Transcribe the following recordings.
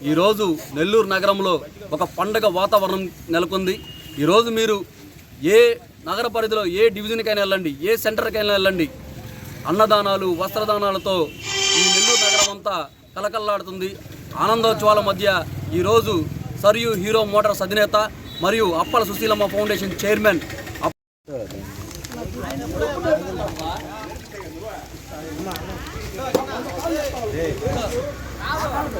ఈరోజు నెల్లూరు నగరంలో ఒక పండగ వాతావరణం నెలకొంది. ఈరోజు మీరు ఏ నగర పరిధిలో ఏ డివిజన్కైనా వెళ్ళండి ఏ సెంటర్కైనా వెళ్ళండి. అన్నదానాలు వస్త్రదానాలతో ఈ నెల్లూరు నగరం అంతా కలకల్లాడుతుంది ఆనందోత్సవాల మధ్య ఈరోజు సరియు హీరో మోటార్స్ అధినేత మరియు Appala Susheelamma foundation chairman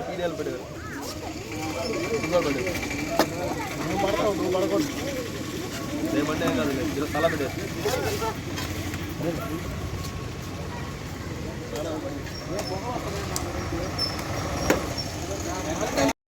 serial పడు పడు నువ్వు పడకూడదు రేపంటే కాదు ఇలా తల పెట్టే బొమ్మ